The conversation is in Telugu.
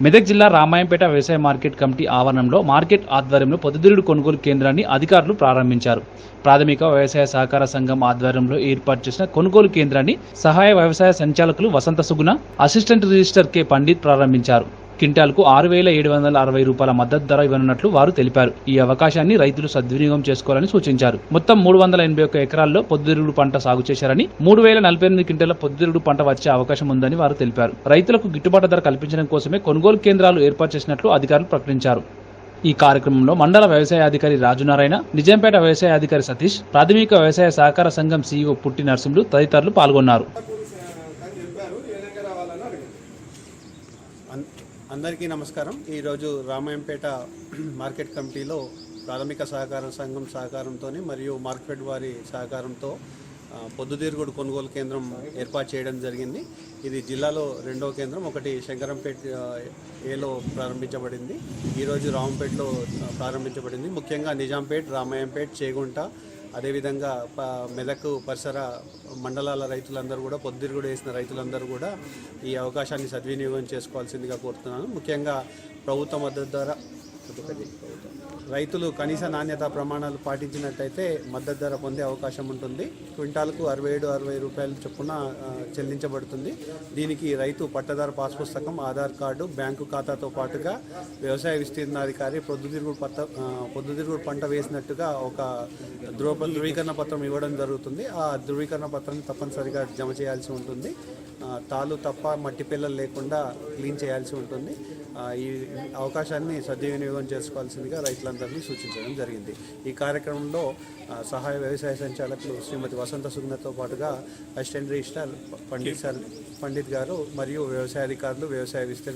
మెదక్ జిల్లా రామాయంపేట వ్యవసాయ మార్కెట్ కమిటీ ఆవరణంలో మార్కెట్ ఆధ్వర్యంలో పొద్దుతిరుగుడు కొనుగోలు కేంద్రాన్ని అధికారులు ప్రారంభించారు. ప్రాథమిక వ్యవసాయ సహకార సంఘం ఆధ్వర్యంలో ఏర్పాటు చేసిన కొనుగోలు కేంద్రాన్ని సహాయ వ్యవసాయ సంచాలకులు Vasantha Suguna assistant register K. Pandit ప్రారంభించారు. క్వింటాల్కు ఆరు వేల ఏడు వందల అరవై రూపాయల మద్దతు ధర ఇవ్వనున్నట్లు వారు తెలిపారు. ఈ అవకాశాన్ని రైతులు సద్వినియోగం చేసుకోవాలని సూచించారు. మొత్తం మూడు వందల ఎనభై ఒక్క ఎకరాల్లో పొద్దుతిరుగుడు పంట సాగు చేశారని మూడు వేల నలభై ఎనిమిది క్వింటాల పొద్దుతిరుగుడు పంట వచ్చే అవకాశం ఉందని వారు తెలిపారు. రైతులకు గిట్టుబాటు ధర కల్పించడం కోసమే కొనుగోలు కేంద్రాలు ఏర్పాటు చేసినట్లు అధికారులు ప్రకటించారు. ఈ కార్యక్రమంలో మండల వ్యవసాయ అధికారి రాజునారాయణ నిజాంపేట వ్యవసాయ అధికారి సతీష్ ప్రాథమిక వ్యవసాయ సహకార సంఘం సీఈఓ పుట్టి నరసింహులు తదితరులు పాల్గొన్నారు. అందరికీ నమస్కారం. ఈరోజు రామాయంపేట మార్కెట్ కమిటీలో ప్రాథమిక సహకార సంఘం సహకారంతో మరియు మార్కెట్ వారి సహకారంతో ఆ, పొద్దుతిరుగుడు కొనుగోలు కేంద్రం ఏర్పాటు చేయడం జరిగింది. ఇది జిల్లాలో రెండవ కేంద్రం ఒకటి శంకరంపేట ఏలో ప్రారంభించబడింది. ఈరోజు రామంపేటలో ప్రారంభించబడింది. ముఖ్యంగా నిజాంపేట్ రామాయంపేట్ చేగుంట అదేవిధంగా ప- మెదక్ పరిసర మండలాల రైతులందరూ కూడా పొద్దురుగుడు వేసిన రైతులందరూ కూడా ఈ అవకాశాన్ని సద్వినియోగం చేసుకోవాల్సిందిగా కోరుతున్నాను. ముఖ్యంగా ప్రభుత్వ మద్దతు ధర రైతులు కనీస నాణ్యత ప్రమాణాలు పాటించినట్టయితే మద్దతు ధర పొందే అవకాశం ఉంటుంది. క్వింటాల్కు అరవై ఏడు అరవై రూపాయల చొప్పున చెల్లించబడుతుంది. దీనికి రైతు పట్టదారు పాస్ పుస్తకం ఆధార్ కార్డు బ్యాంకు ఖాతాతో పాటుగా వ్యవసాయ విస్తీర్ణాధికారి పొద్దుతిరుగుడు పత్ర పొద్దుతిరుగుడు పంట వేసినట్టుగా ఒక ద్రోప ధృవీకరణ పత్రం ఇవ్వడం జరుగుతుంది. ఆ ధృవీకరణ పత్రం తప్పనిసరిగా జమ చేయాల్సి ఉంటుంది. తాలు తప్ప మట్టి పిల్లలు లేకుండా క్లీన్ చేయాల్సి ఉంటుంది. ఈ అవకాశాన్ని సద్వినియోగం చేసుకోవాల్సిందిగా రైతులందరినీ సూచించడం జరిగింది. ఈ కార్యక్రమంలో సహాయ వ్యవసాయ సంచాలకులు శ్రీమతి వసంత సుగ్నతో పాటుగా assistant register Pandit sir Pandit garu మరియు వ్యవసాయ అధికారులు వ్యవసాయ విస్తరణ